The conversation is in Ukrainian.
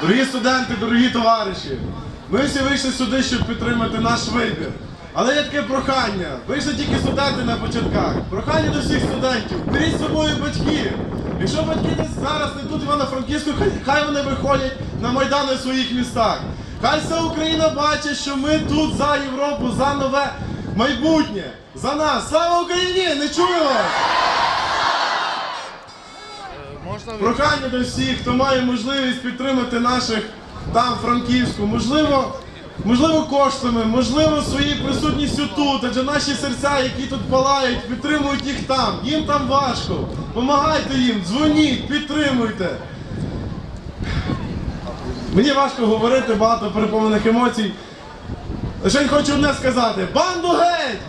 Дорогі студенти, дорогі товариші, ми всі вийшли сюди, щоб підтримати наш вибір. Але є таке прохання. Вийшли тільки студенти на початках. Прохання до всіх студентів. Беріть з собою батьків. Якщо батьки десь зараз не тут Івано-Франківську, хай, вони виходять на майдани в своїх містах. Хай вся Україна бачить, що ми тут за Європу, за нове майбутнє. За нас. Слава Україні! Не чую вас! Прохання до всіх, хто має можливість підтримати наших там Франківську, можливо, можливо, коштами, можливо, своєю присутністю тут, адже наші серця, які тут палають, підтримують їх там. Їм там важко. Помагайте їм, дзвоніть, підтримуйте. Мені важко говорити, багато переповнених емоцій. Лише хочу одне сказати! Банду геть!